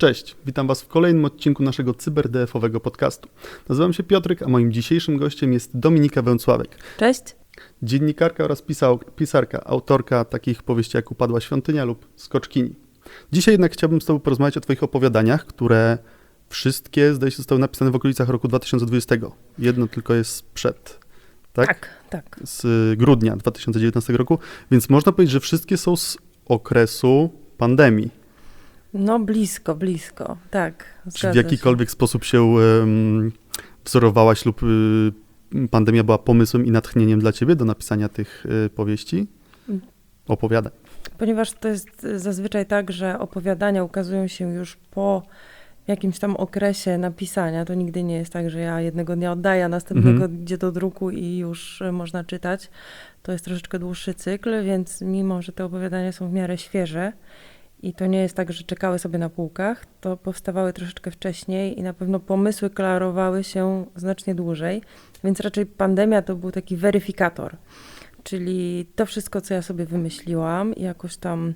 Cześć, witam Was w kolejnym odcinku naszego cyberdf-owego podcastu. Nazywam się Piotrek, a moim dzisiejszym gościem jest Dominika Węcławek. Cześć. Dziennikarka oraz pisał, pisarka, autorka takich powieści jak Upadła Świątynia lub Skoczkini. Dzisiaj jednak chciałbym z Tobą porozmawiać o Twoich opowiadaniach, które wszystkie, zdaje się, zostały napisane w okolicach roku 2020. Jedno tylko jest przed. Tak? Tak, tak. Z grudnia 2019 roku, więc można powiedzieć, że wszystkie są z okresu pandemii. No blisko, blisko, tak. Czy w jakikolwiek się. sposób się um, wzorowałaś lub y, pandemia była pomysłem i natchnieniem dla ciebie do napisania tych y, powieści? Opowiadaj. Ponieważ to jest zazwyczaj tak, że opowiadania ukazują się już po jakimś tam okresie napisania. To nigdy nie jest tak, że ja jednego dnia oddaję, a następnego mhm. idzie do druku i już y, można czytać. To jest troszeczkę dłuższy cykl, więc mimo, że te opowiadania są w miarę świeże, i to nie jest tak, że czekały sobie na półkach, to powstawały troszeczkę wcześniej i na pewno pomysły klarowały się znacznie dłużej, więc raczej pandemia to był taki weryfikator. Czyli to wszystko, co ja sobie wymyśliłam, jakoś tam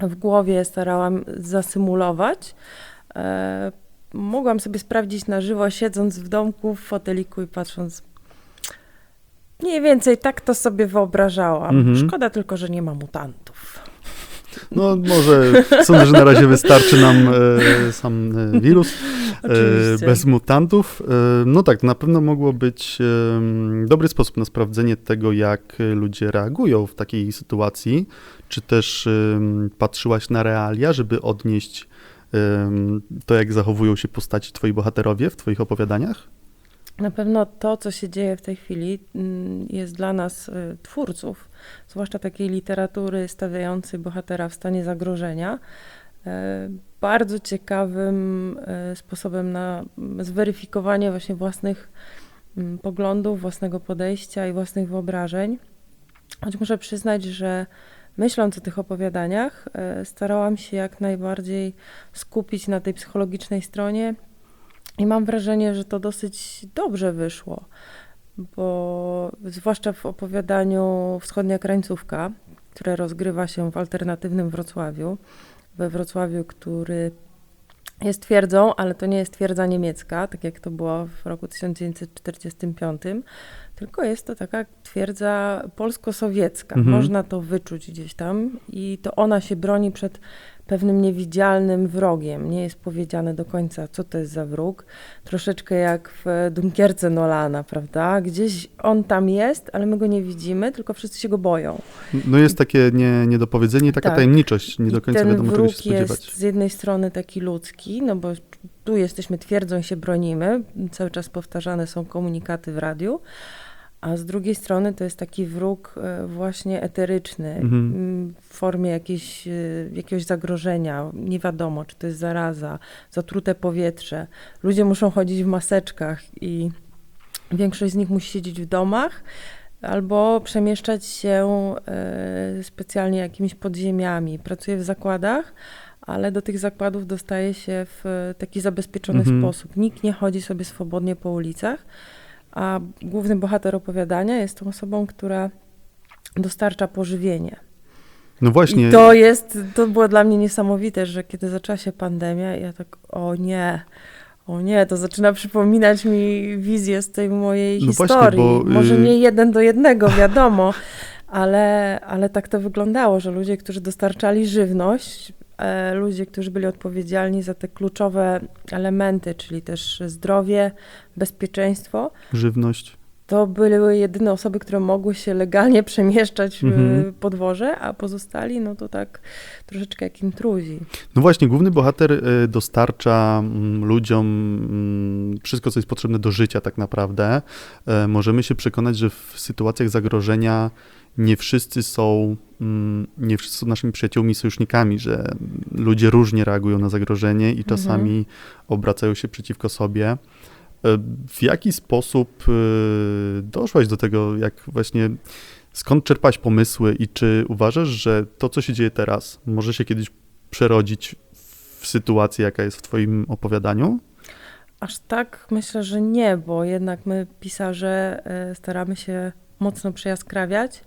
w głowie starałam zasymulować, e, mogłam sobie sprawdzić na żywo, siedząc w domku, w foteliku i patrząc. Mniej więcej tak to sobie wyobrażałam. Mhm. Szkoda tylko, że nie ma mutantów. No może sądzę, że na razie wystarczy nam e, sam e, wirus e, bez mutantów. E, no tak, na pewno mogło być e, dobry sposób na sprawdzenie tego, jak ludzie reagują w takiej sytuacji. Czy też patrzyłaś na realia, żeby odnieść to, jak zachowują się postaci twoi bohaterowie w twoich opowiadaniach? Na pewno to, co się dzieje w tej chwili, mm, jest dla nas twórców zwłaszcza takiej literatury stawiającej bohatera w stanie zagrożenia, e, bardzo ciekawym e, sposobem na zweryfikowanie właśnie własnych mm, poglądów, własnego podejścia i własnych wyobrażeń. Choć muszę przyznać, że myśląc o tych opowiadaniach, starałam się jak najbardziej skupić na tej psychologicznej stronie i mam wrażenie, że to dosyć dobrze wyszło bo zwłaszcza w opowiadaniu Wschodnia Krańcówka, które rozgrywa się w alternatywnym Wrocławiu, we Wrocławiu, który jest twierdzą, ale to nie jest twierdza niemiecka, tak jak to było w roku 1945, tylko jest to taka twierdza polsko-sowiecka. Mhm. Można to wyczuć gdzieś tam i to ona się broni przed pewnym niewidzialnym wrogiem. Nie jest powiedziane do końca, co to jest za wróg. Troszeczkę jak w Dunkierce Nolana, prawda? Gdzieś on tam jest, ale my go nie widzimy, tylko wszyscy się go boją. No jest takie nie, niedopowiedzenie, taka tak. tajemniczość, nie do końca ten wiadomo, czego się spodziewać. jest z jednej strony taki ludzki, no bo tu jesteśmy twierdzą się bronimy, cały czas powtarzane są komunikaty w radiu, a z drugiej strony to jest taki wróg e, właśnie eteryczny, mhm. w formie jakiejś, e, jakiegoś zagrożenia. Nie wiadomo, czy to jest zaraza, zatrute powietrze. Ludzie muszą chodzić w maseczkach i większość z nich musi siedzieć w domach albo przemieszczać się e, specjalnie jakimiś podziemiami. Pracuje w zakładach, ale do tych zakładów dostaje się w taki zabezpieczony mhm. sposób. Nikt nie chodzi sobie swobodnie po ulicach a główny bohater opowiadania jest tą osobą, która dostarcza pożywienie. No właśnie. I to jest, to było dla mnie niesamowite, że kiedy zaczęła się pandemia, ja tak, o nie, o nie, to zaczyna przypominać mi wizję z tej mojej no historii. Właśnie, bo, Może y, nie jeden do jednego, wiadomo, ale, ale tak to wyglądało, że ludzie, którzy dostarczali żywność, E, ludzie, którzy byli odpowiedzialni za te kluczowe elementy, czyli też zdrowie, bezpieczeństwo. Żywność. To były jedyne osoby, które mogły się legalnie przemieszczać mhm. po dworze, a pozostali, no to tak troszeczkę jak intruzi. No właśnie, główny bohater e, dostarcza mm, ludziom mm, wszystko, co jest potrzebne do życia tak naprawdę. E, możemy się przekonać, że w sytuacjach zagrożenia nie wszyscy są, mm, nie wszyscy są naszymi przyjaciółmi, sojusznikami, że ludzie różnie reagują na zagrożenie i czasami mhm. obracają się przeciwko sobie. W jaki sposób e, doszłaś do tego, jak właśnie, skąd czerpać pomysły i czy uważasz, że to, co się dzieje teraz, może się kiedyś przerodzić w sytuację, jaka jest w twoim opowiadaniu? Aż tak myślę, że nie, bo jednak my pisarze e, staramy się mocno przejaskrawiać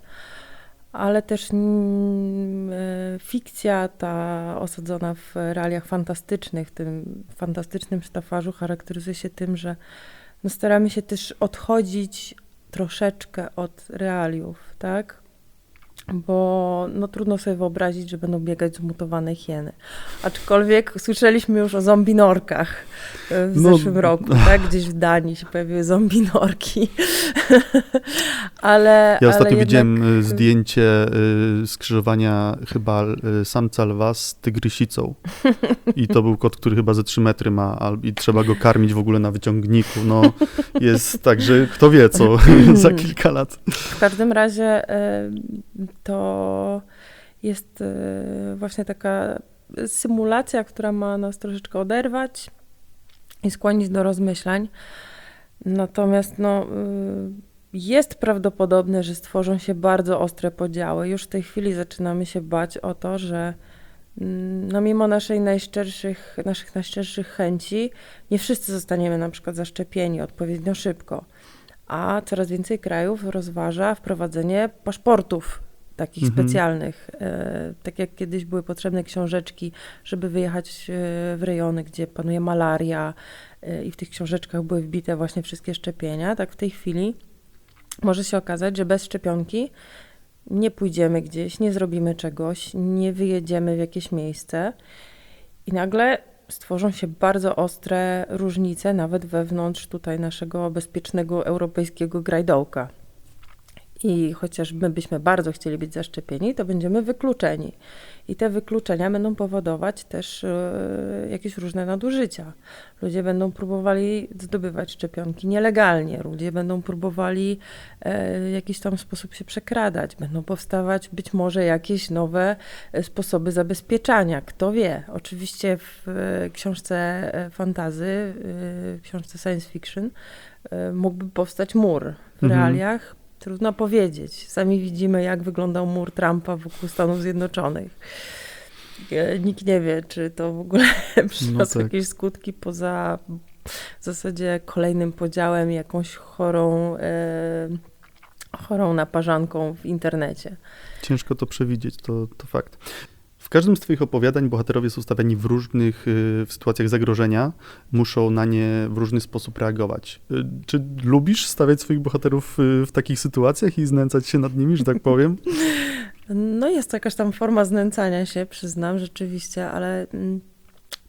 ale też mm, e, fikcja ta osadzona w realiach fantastycznych, tym fantastycznym sztafarzu charakteryzuje się tym, że no staramy się też odchodzić troszeczkę od realiów, tak? Bo no, trudno sobie wyobrazić, że będą biegać zmutowane hieny. Aczkolwiek słyszeliśmy już o zombinorkach e, w no, zeszłym roku, tak? Gdzieś w Danii się pojawiły zombinorki. ale, ja ostatnio ale widziałem jednak... E, zdjęcie y, skrzyżowania chyba y, samca lwa z tygrysicą. I to był kot, który chyba ze 3 metry ma i trzeba go karmić w ogóle na wyciągniku. No jest tak, że kto wie co za kilka lat. W każdym razie to jest e, właśnie taka symulacja, która ma nas troszeczkę oderwać i skłonić do rozmyślań. Natomiast no, e, jest prawdopodobne, że stworzą się bardzo ostre podziały. Już w tej chwili zaczynamy się bać o to, że mm, no mimo naszej najszczerszych, naszych najszczerszych chęci, nie wszyscy zostaniemy na przykład zaszczepieni odpowiednio szybko. A coraz więcej krajów rozważa wprowadzenie paszportów takich mhm. specjalnych. E, tak jak kiedyś były potrzebne książeczki, żeby wyjechać e, w rejony, gdzie panuje malaria e, i w tych książeczkach były wbite właśnie wszystkie szczepienia, tak w tej chwili może się okazać, że bez szczepionki nie pójdziemy gdzieś, nie zrobimy czegoś, nie wyjedziemy w jakieś miejsce i nagle stworzą się bardzo ostre różnice nawet wewnątrz tutaj naszego bezpiecznego europejskiego grajdołka. I chociaż my byśmy bardzo chcieli być zaszczepieni, to będziemy wykluczeni. I te wykluczenia będą powodować też y, jakieś różne nadużycia. Ludzie będą próbowali zdobywać szczepionki nielegalnie, ludzie będą próbowali y, w jakiś tam sposób się przekradać, będą powstawać być może jakieś nowe e, sposoby zabezpieczania. Kto wie? Oczywiście w książce fantazy, w książce science fiction mógłby powstać mur. W mhm. realiach Trudno powiedzieć. Sami widzimy, jak wyglądał mur Trumpa wokół Stanów Zjednoczonych. E, nikt nie wie, czy to w ogóle przyniosło no tak. jakieś skutki poza w zasadzie kolejnym podziałem, jakąś chorą, e, chorą naparzanką w internecie. Ciężko to przewidzieć, to, to fakt. W każdym z Twoich opowiadań bohaterowie są stawiani w różnych y, w sytuacjach zagrożenia, muszą na nie w różny sposób reagować. Y, czy lubisz stawiać swoich bohaterów y, w takich sytuacjach i znęcać się nad nimi, że tak powiem? No jest to jakaś tam forma znęcania się, przyznam rzeczywiście, ale mm,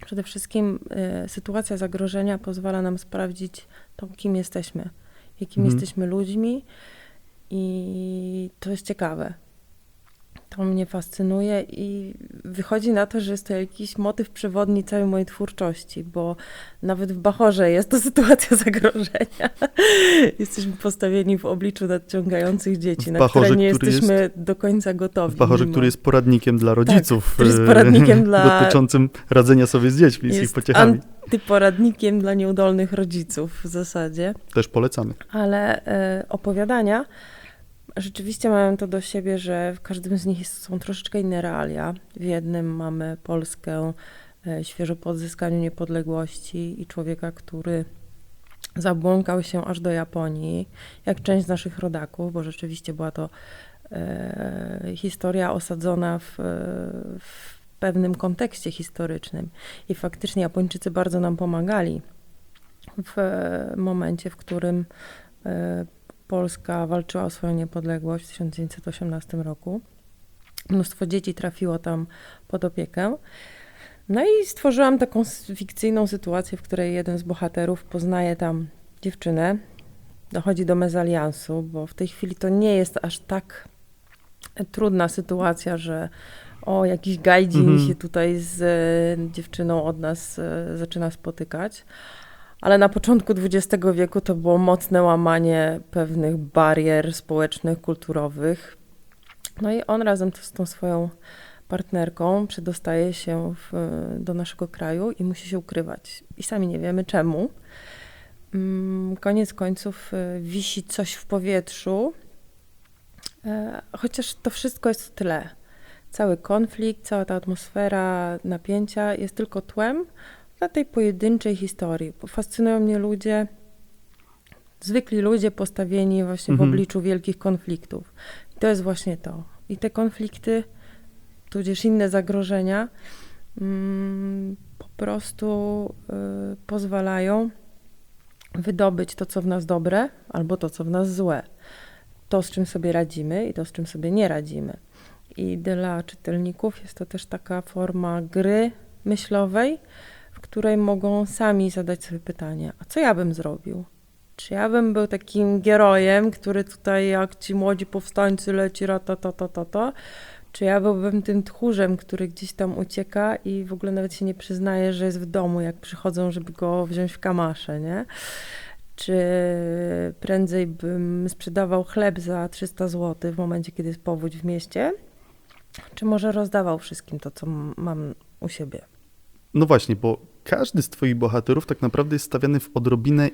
przede wszystkim sytuacja zagrożenia pozwala nam sprawdzić to, kim jesteśmy, jakim mhm. jesteśmy ludźmi i to jest ciekawe to mnie fascynuje i wychodzi na to, że jest to jakiś motyw przewodni całej mojej twórczości, bo nawet w Bachorze jest to sytuacja zagrożenia. jesteśmy postawieni w obliczu nadciągających dzieci, na Bachorze, które nie jesteśmy jest, do końca gotowi. W Bachorze, mimo. który jest poradnikiem dla rodziców. Tak, który jest poradnikiem dla... Dotyczącym radzenia sobie z dziećmi, z ich pociechami. Antyporadnikiem dla nieudolnych rodziców w zasadzie. Też polecamy. Ale y, opowiadania rzeczywiście mają to do siebie, że w każdym z nich są troszeczkę inne realia. W jednym mamy Polskę e, świeżo po odzyskaniu niepodległości i człowieka, który zabłąkał się aż do Japonii, jak część z naszych rodaków, bo rzeczywiście była to e, historia osadzona w, w pewnym kontekście historycznym. I faktycznie Japończycy bardzo nam pomagali w momencie, w którym e, Polska walczyła o swoją niepodległość w 1918 roku. Mnóstwo dzieci trafiło tam pod opiekę. No i stworzyłam taką fikcyjną sytuację, w której jeden z bohaterów poznaje tam dziewczynę, dochodzi do mezaliansu, bo w tej chwili to nie jest aż tak trudna sytuacja, że o, jakiś gajdzi -hmm. się tutaj z e, dziewczyną od nas e, zaczyna spotykać ale na początku XX wieku to było mocne łamanie pewnych barier społecznych, kulturowych. No i on razem z tą swoją partnerką przedostaje się w, do naszego kraju i musi się ukrywać. I sami nie wiemy czemu. Mm, koniec końców y, wisi coś w powietrzu, e, chociaż to wszystko jest w tle. Cały konflikt, cała ta atmosfera napięcia jest tylko tłem, dla tej pojedynczej historii. Bo fascynują mnie ludzie, zwykli ludzie postawieni właśnie mhm. w obliczu wielkich konfliktów. I to jest właśnie to. I te konflikty, tudzież inne zagrożenia, mm, po prostu y, pozwalają wydobyć to, co w nas dobre, albo to, co w nas złe. To, z czym sobie radzimy i to, z czym sobie nie radzimy. I dla czytelników jest to też taka forma gry myślowej, w której mogą sami zadać sobie pytanie, a co ja bym zrobił? Czy ja bym był takim gerojem, który tutaj jak ci młodzi powstańcy leci ratatatata, czy ja byłbym tym tchórzem, który gdzieś tam ucieka i w ogóle nawet się nie przyznaje, że jest w domu, jak przychodzą, żeby go wziąć w kamasze, nie? Czy prędzej bym sprzedawał chleb za 300 zł w momencie, kiedy jest powódź w mieście, czy może rozdawał wszystkim to, co mam u siebie? No właśnie, bo każdy z twoich bohaterów tak naprawdę jest stawiany w odrobinę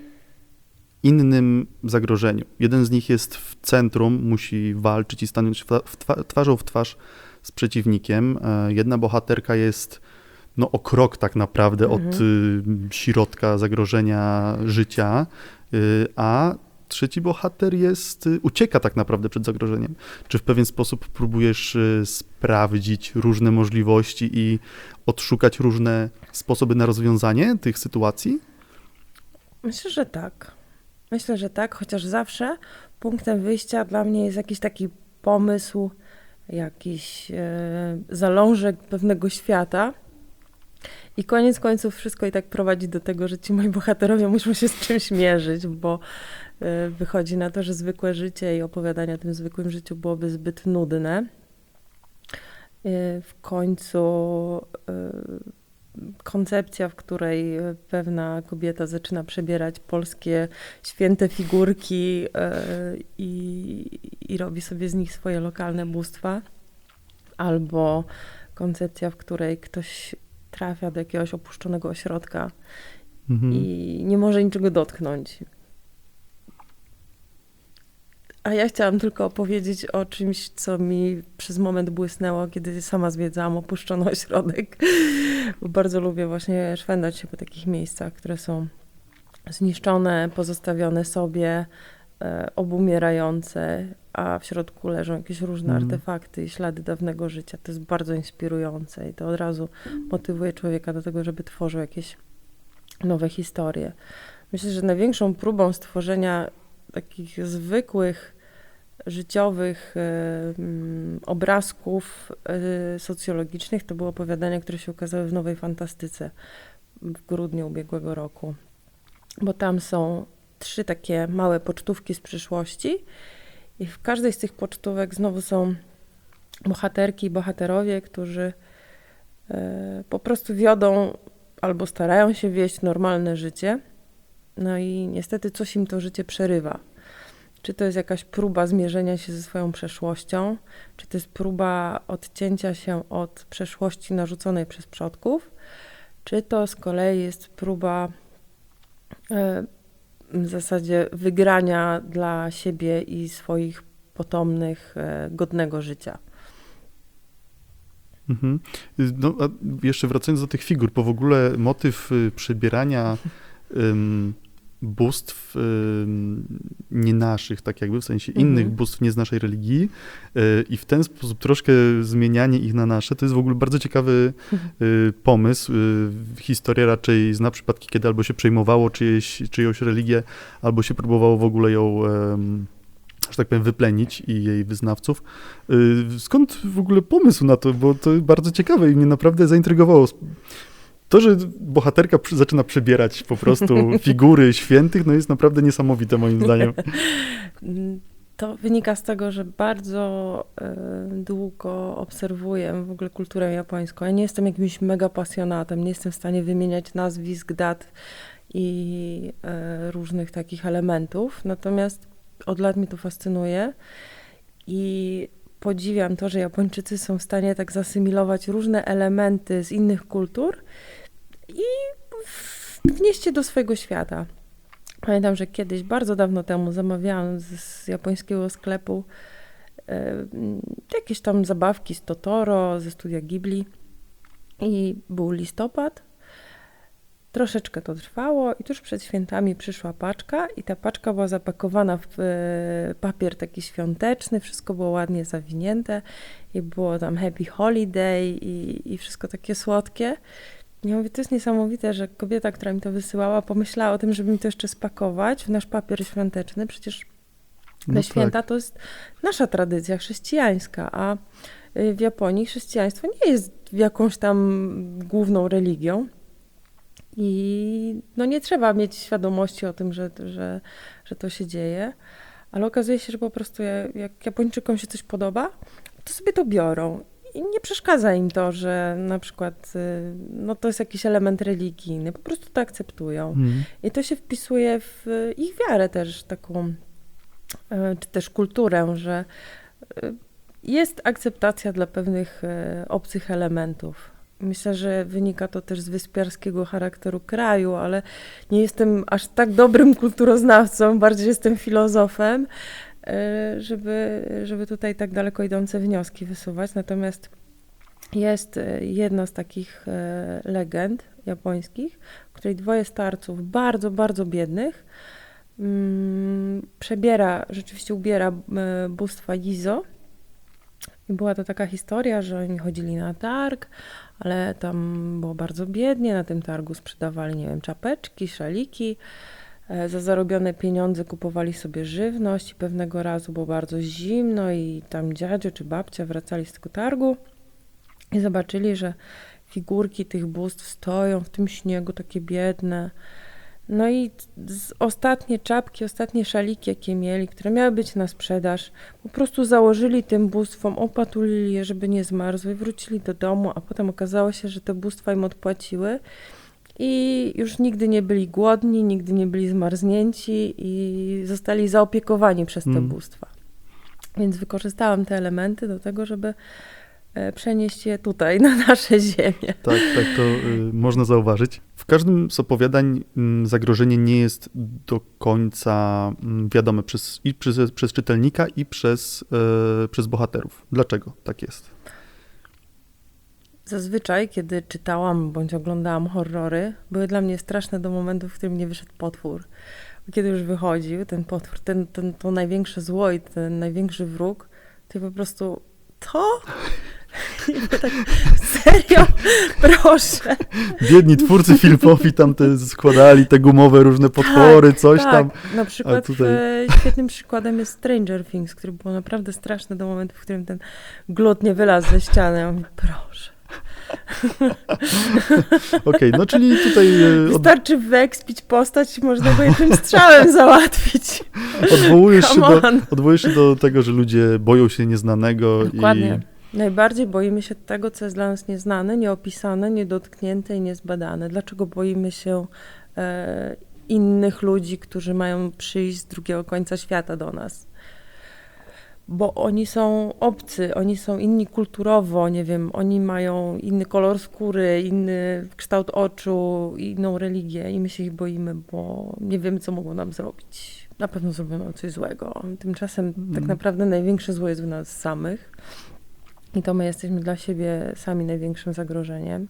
innym zagrożeniu. Jeden z nich jest w centrum, musi walczyć i stanąć w twarzą w twarz z przeciwnikiem. E, jedna bohaterka jest no, o krok tak naprawdę mhm. od y, środka zagrożenia życia, y, a trzeci bohater jest, y, ucieka tak naprawdę przed zagrożeniem. Czy w pewien sposób próbujesz y, sprawdzić różne możliwości i odszukać różne sposoby na rozwiązanie tych sytuacji? Myślę, że tak. Myślę, że tak, chociaż zawsze punktem wyjścia dla mnie jest jakiś taki pomysł, jakiś e, zalążek pewnego świata. I koniec końców wszystko i tak prowadzi do tego, że ci moi bohaterowie muszą się z czymś mierzyć, bo e, wychodzi na to, że zwykłe życie i opowiadanie o tym zwykłym życiu byłoby zbyt nudne. E, w końcu koncepcja, w której e, pewna kobieta zaczyna przebierać polskie święte figurki e, i, i robi sobie z nich swoje lokalne bóstwa, albo koncepcja, w której ktoś trafia do jakiegoś opuszczonego ośrodka mhm. i nie może niczego dotknąć. A ja chciałam tylko opowiedzieć o czymś, co mi przez moment błysnęło, kiedy sama zwiedzałam opuszczony ośrodek. Bo bardzo lubię właśnie szwendać się po takich miejscach, które są zniszczone, pozostawione sobie, e, obumierające, a w środku leżą jakieś różne mm. artefakty i ślady dawnego życia. To jest bardzo inspirujące i to od razu motywuje człowieka do tego, żeby tworzył jakieś nowe historie. Myślę, że największą próbą stworzenia takich zwykłych, życiowych mm, obrazków e, socjologicznych to były opowiadania, które się ukazały w Nowej Fantastyce w grudniu ubiegłego roku. Bo tam są trzy takie małe pocztówki z przyszłości i w każdej z tych pocztówek znowu są bohaterki i bohaterowie, którzy e, po prostu wiodą albo starają się wieść normalne życie no i niestety coś im to życie przerywa. Czy to jest jakaś próba zmierzenia się ze swoją przeszłością, czy to jest próba odcięcia się od przeszłości narzuconej przez przodków, czy to z kolei jest próba e, w zasadzie wygrania dla siebie i swoich potomnych e, godnego życia. Mhm. No, jeszcze wracając do tych figur, bo w ogóle motyw y, przebierania bóstw nie naszych, tak jakby, w sensie mhm. innych bóstw nie z naszej religii y, i w ten sposób troszkę zmienianie ich na nasze, to jest w ogóle bardzo ciekawy y, pomysł. Y, historia raczej zna przypadki, kiedy albo się przejmowało czyjeś, czyjąś religię, albo się próbowało w ogóle ją że tak powiem, wyplenić i jej wyznawców. Skąd w ogóle pomysł na to? Bo to bardzo ciekawe i mnie naprawdę zaintrygowało to, że bohaterka zaczyna przebierać po prostu figury świętych, no jest naprawdę niesamowite moim zdaniem. To wynika z tego, że bardzo y, długo obserwuję w ogóle kulturę japońską. Ja nie jestem jakimś mega pasjonatem, nie jestem w stanie wymieniać nazwisk, dat i y, różnych takich elementów. Natomiast od lat mi to fascynuje i podziwiam to, że Japończycy są w stanie tak zasymilować różne elementy z innych kultur i wnieść je do swojego świata. Pamiętam, że kiedyś, bardzo dawno temu, zamawiałam z, z japońskiego sklepu e, jakieś tam zabawki z Totoro, ze studia Ghibli i był listopad Troszeczkę to trwało i tuż przed świętami przyszła paczka i ta paczka była zapakowana w e, papier taki świąteczny, wszystko było ładnie zawinięte i było tam Happy Holiday i, i wszystko takie słodkie. Ja mówię, to jest niesamowite, że kobieta, która mi to wysyłała, pomyślała o tym, żeby mi to jeszcze spakować w nasz papier świąteczny. Przecież No te tak. święta to jest nasza tradycja chrześcijańska, a y, w Japonii chrześcijaństwo nie jest jakąś tam główną religią. I no nie trzeba mieć świadomości o tym, że, że, że to się dzieje, ale okazuje się, że po prostu ja- jak Japończykom się coś podoba, to sobie to biorą. I nie przeszkadza im to, że na przykład y, no to jest jakiś element religijny, po prostu to akceptują. Mhm. I to się wpisuje w ich wiarę też taką, e, czy też kulturę, że jest akceptacja dla pewnych obcych elementów. Myślę, że wynika to też z wyspiarskiego charakteru kraju, ale nie jestem aż tak dobrym kulturoznawcą, bardziej jestem filozofem, żeby, żeby tutaj tak daleko idące wnioski wysuwać. Natomiast jest e, jedna z takich e, legend japońskich, w której dwoje starców, bardzo, bardzo biednych, mm, przebiera, rzeczywiście ubiera bóstwa Gizo. I była to taka historia, że oni chodzili na targ, ale tam było bardzo biednie. Na tym targu sprzedawali, nie wiem, czapeczki, szaliki. E, Za zarobione pieniądze kupowali sobie żywność i pewnego razu było bardzo zimno i tam dziadzio czy babcia wracali z tego targu i zobaczyli, że figurki tych bóstw stoją w tym śniegu takie biedne. No i ostatnie czapki, ostatnie szaliki, jakie mieli, które miały być na sprzedaż, po prostu założyli tym bóstwom, opatulili je, żeby nie zmarzły, wrócili do domu, a potem okazało się, że te bóstwa im odpłaciły i już nigdy nie byli głodni, nigdy nie byli zmarznięci i zostali zaopiekowani przez te Mm. bóstwa. Więc wykorzystałam te elementy do tego, żeby e, przenieść je tutaj, na nasze ziemię. Tak, tak to y, można zauważyć. W każdym z opowiadań mm, zagrożenie nie jest do końca mm, wiadome przez, i przez, przez czytelnika, i przez, e, przez bohaterów. Dlaczego tak jest? Zazwyczaj, kiedy czytałam bądź oglądałam horrory, były dla mnie straszne do momentu, w którym nie wyszedł potwór. Kiedy już wychodził ten potwór, ten, ten, to największe zło i ten największy wróg, to ja po prostu to? I tak, serio? Proszę. Biedni twórcy filmowi tam te składali te gumowe różne potwory, coś tak. tam. Na przykład tutaj- e, świetnym przykładem jest Stranger Things, który był naprawdę straszny do momentu, w którym ten glut nie wylazł ze ściany. Ja mówię, proszę. Okej, no czyli tutaj e, od, Wystarczy wyekspić postać i można go jednym strzałem załatwić. odwołujesz, się do, odwołujesz się do tego, że ludzie boją się nieznanego Dokładnie. i Najbardziej boimy się tego, co jest dla nas nieznane, nieopisane, niedotknięte i niezbadane. Dlaczego boimy się e, innych ludzi, którzy mają przyjść z drugiego końca świata do nas? Bo oni są obcy, oni są inni kulturowo, nie wiem, oni mają inny kolor skóry, inny kształt oczu, inną religię i my się ich boimy, bo nie wiemy, co mogą nam zrobić. Na pewno zrobią nam coś złego. Tymczasem tak Mhm. naprawdę największe zło jest w nas samych. I to my jesteśmy dla siebie sami największym zagrożeniem.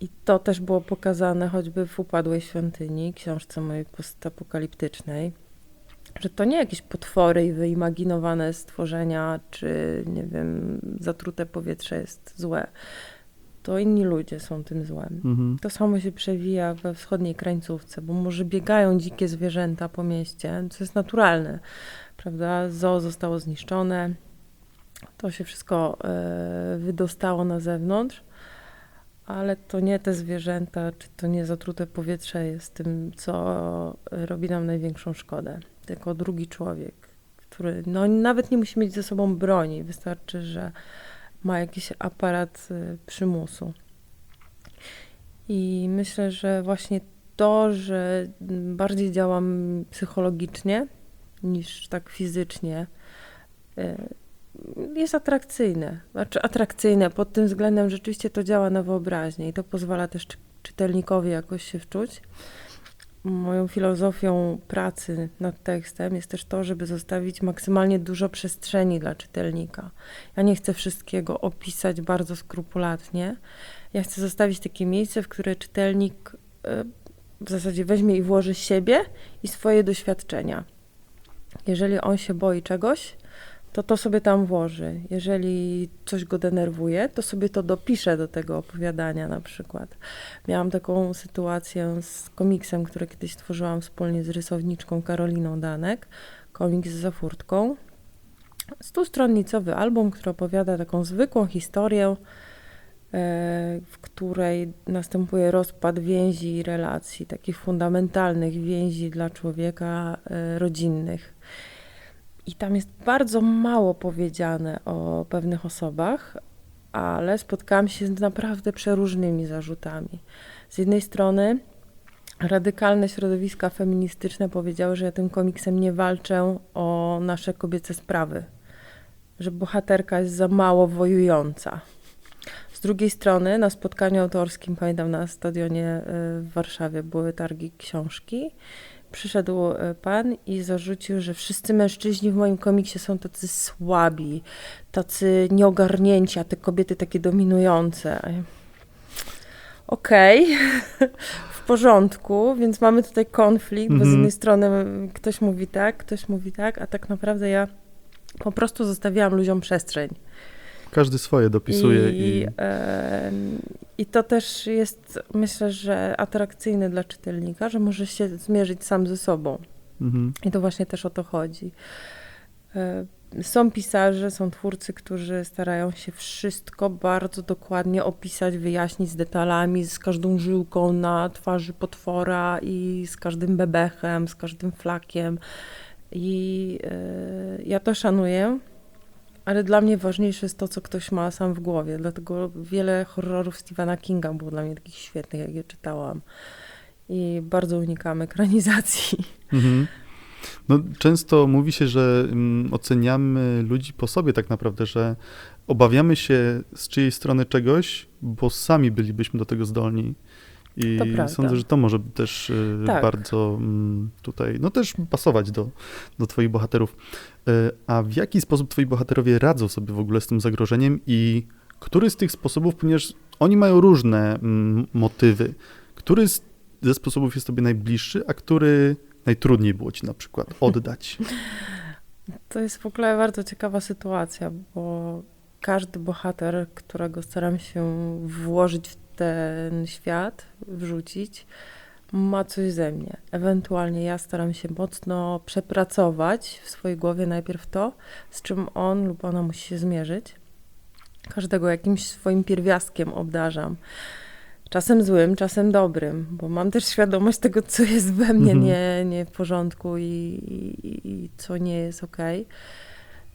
I to też było pokazane choćby w Upadłej Świątyni, książce mojej postapokaliptycznej, że to nie jakieś potwory i wyimaginowane stworzenia, czy nie wiem, zatrute powietrze jest złe. To inni ludzie są tym złem. Mhm. To samo się przewija we wschodniej krańcówce, bo może biegają dzikie zwierzęta po mieście, co jest naturalne, prawda? Zoo zostało zniszczone, to się wszystko e, wydostało na zewnątrz, ale to nie te zwierzęta, czy to nie zatrute powietrze jest tym, co robi nam największą szkodę, tylko drugi człowiek, który no, nawet nie musi mieć ze sobą broni, wystarczy, że ma jakiś aparat e, przymusu. I myślę, że właśnie to, że bardziej działam psychologicznie niż tak fizycznie, y, jest atrakcyjne. Znaczy atrakcyjne pod tym względem, rzeczywiście to działa na wyobraźnię i to pozwala też czy- czytelnikowi jakoś się wczuć. Moją filozofią pracy nad tekstem jest też to, żeby zostawić maksymalnie dużo przestrzeni dla czytelnika. Ja nie chcę wszystkiego opisać bardzo skrupulatnie. Ja chcę zostawić takie miejsce, w które czytelnik e, w zasadzie weźmie i włoży siebie i swoje doświadczenia. Jeżeli on się boi czegoś, to to sobie tam włoży. Jeżeli coś go denerwuje, to sobie to dopisze do tego opowiadania na przykład. Miałam taką sytuację z komiksem, który kiedyś stworzyłam wspólnie z rysowniczką Karoliną Danek, komiks z zafurtką. Stustronnicowy album, który opowiada taką zwykłą historię, e, w której następuje rozpad więzi i relacji, takich fundamentalnych więzi dla człowieka e, rodzinnych. I tam jest bardzo mało powiedziane o pewnych osobach, ale spotkałam się z naprawdę przeróżnymi zarzutami. Z jednej strony radykalne środowiska feministyczne powiedziały, że ja tym komiksem nie walczę o nasze kobiece sprawy, że bohaterka jest za mało wojująca. Z drugiej strony na spotkaniu autorskim, pamiętam na stadionie y, w Warszawie były targi książki przyszedł e, pan i zarzucił, że wszyscy mężczyźni w moim komiksie są tacy słabi, tacy nieogarnięci, a te kobiety takie dominujące. Okej, okay. w porządku, więc mamy tutaj konflikt, bo z mhm. jednej strony ktoś mówi tak, ktoś mówi tak, a tak naprawdę ja po prostu zostawiałam ludziom przestrzeń. Każdy swoje dopisuje. I, i... E, I to też jest, myślę, że atrakcyjne dla czytelnika, że może się zmierzyć sam ze sobą. Mhm. I to właśnie też o to chodzi. E, są pisarze, są twórcy, którzy starają się wszystko bardzo dokładnie opisać, wyjaśnić z detalami, z każdą żyłką na twarzy potwora i z każdym bebechem, z każdym flakiem. I y, ja to szanuję, ale dla mnie ważniejsze jest to, co ktoś ma sam w głowie. Dlatego wiele horrorów Stephena Kinga było dla mnie takich świetnych, jak je czytałam. I bardzo unikam ekranizacji. Mhm. No, często mówi się, że mm, oceniamy ludzi po sobie tak naprawdę, że obawiamy się z czyjej strony czegoś, bo sami bylibyśmy do tego zdolni. I sądzę, że to może też y, tak. bardzo mm, tutaj, no też pasować do, do twoich bohaterów. Y, a w jaki sposób twoi bohaterowie radzą sobie w ogóle z tym zagrożeniem i który z tych sposobów, ponieważ oni mają różne mm, motywy, który z, ze sposobów jest tobie najbliższy, a który najtrudniej było ci na przykład oddać? To jest w ogóle bardzo ciekawa sytuacja, bo każdy bohater, którego staram się włożyć w ten świat, wrzucić, ma coś ze mnie. Ewentualnie ja staram się mocno przepracować w swojej głowie najpierw to, z czym on lub ona musi się zmierzyć. Każdego jakimś swoim pierwiastkiem obdarzam. Czasem złym, czasem dobrym, bo mam też świadomość tego, co jest we mnie mhm. nie, nie w porządku i, i, i co nie jest okej.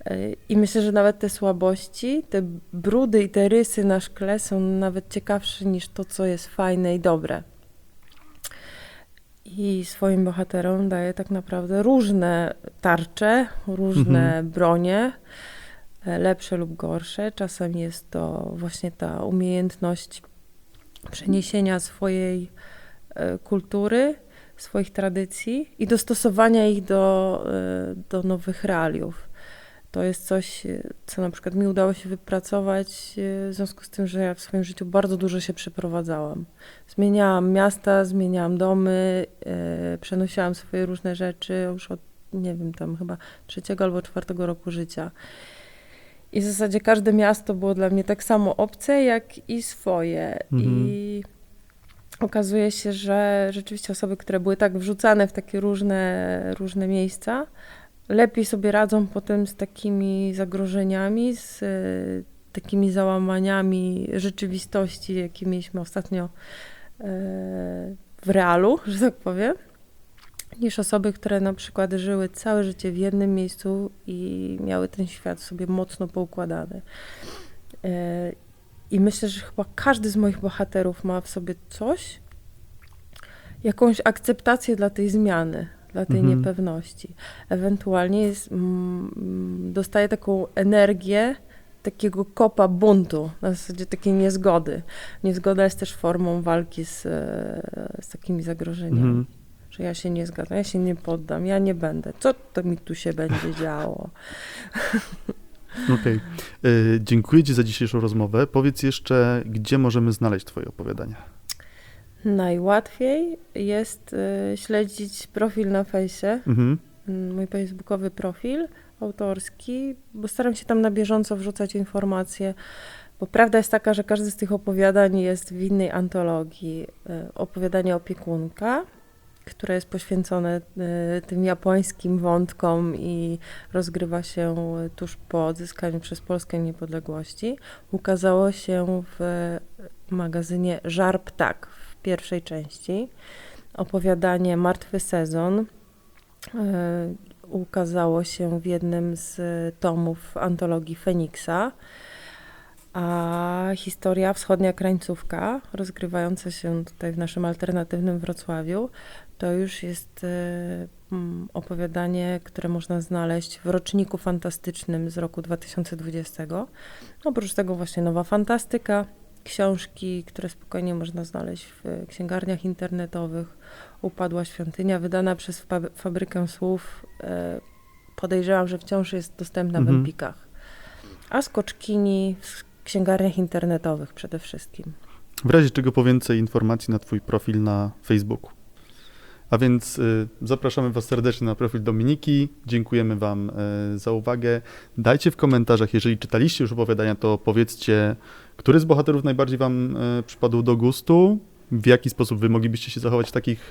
Okay. I myślę, że nawet te słabości, te brudy i te rysy na szkle są nawet ciekawsze niż to, co jest fajne i dobre. I swoim bohaterom daje tak naprawdę różne tarcze, różne mhm. bronie, lepsze lub gorsze. Czasem jest to właśnie ta umiejętność przeniesienia swojej e, kultury, swoich tradycji i dostosowania ich do, e, do nowych realiów. To jest coś, e, co na przykład mi udało się wypracować e, w związku z tym, że ja w swoim życiu bardzo dużo się przeprowadzałam. Zmieniałam miasta, zmieniałam domy, e, przenosiłam swoje różne rzeczy już od, nie wiem, tam chyba trzeciego albo czwartego roku życia. I w zasadzie każde miasto było dla mnie tak samo obce, jak i swoje. Mhm. I okazuje się, że rzeczywiście osoby, które były tak wrzucane w takie różne, różne miejsca, lepiej sobie radzą potem z takimi zagrożeniami, z e, takimi załamaniami rzeczywistości, jakie mieliśmy ostatnio e, w realu, że tak powiem, niż osoby, które na przykład żyły całe życie w jednym miejscu i miały ten świat sobie mocno poukładany. E, I myślę, że chyba każdy z moich bohaterów ma w sobie coś, jakąś akceptację dla tej zmiany, dla tej mhm. niepewności. Ewentualnie jest, mm, dostaje taką energię takiego kopa buntu, na zasadzie takiej niezgody. Niezgoda jest też formą walki z, z takimi zagrożeniami. Mhm. Że ja się nie zgadzam, ja się nie poddam, ja nie będę. Co to mi tu się będzie działo? Okej. Okay. E, dziękuję Ci za dzisiejszą rozmowę. Powiedz jeszcze, gdzie możemy znaleźć Twoje opowiadania? Najłatwiej jest y, śledzić profil na fejsie, Mhm. mm, mój facebookowy profil autorski, bo staram się tam na bieżąco wrzucać informacje, bo prawda jest taka, że każde z tych opowiadań jest w innej antologii. Y, Opowiadanie opiekunka, które jest poświęcone y, tym japońskim wątkom i rozgrywa się tuż po odzyskaniu przez Polskę niepodległości, ukazało się w magazynie Żar Ptak pierwszej części. Opowiadanie Martwy Sezon y, ukazało się w jednym z tomów antologii Feniksa. A historia Wschodnia Krańcówka, rozgrywająca się tutaj w naszym alternatywnym Wrocławiu, to już jest e, opowiadanie, które można znaleźć w roczniku fantastycznym z roku 2020. Oprócz tego właśnie nowa fantastyka, książki, które spokojnie można znaleźć w księgarniach internetowych. Upadła świątynia, wydana przez Fab- Fabrykę Słów. E, Podejrzewam, że wciąż jest dostępna w Mhm. Empikach. A Skoczkini w księgarniach internetowych przede wszystkim. W razie czego po więcej informacji na Twój profil na Facebooku. A więc y, zapraszamy Was serdecznie na profil Dominiki. Dziękujemy Wam y, za uwagę. Dajcie w komentarzach, jeżeli czytaliście już opowiadania, to powiedzcie, który z bohaterów najbardziej Wam y, przypadł do gustu, w jaki sposób Wy moglibyście się zachować w takich,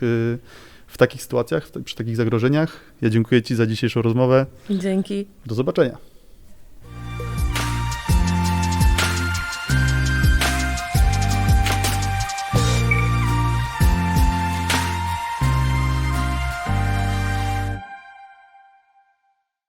w takich sytuacjach, przy takich zagrożeniach. Ja dziękuję Ci za dzisiejszą rozmowę. Dzięki. Do zobaczenia.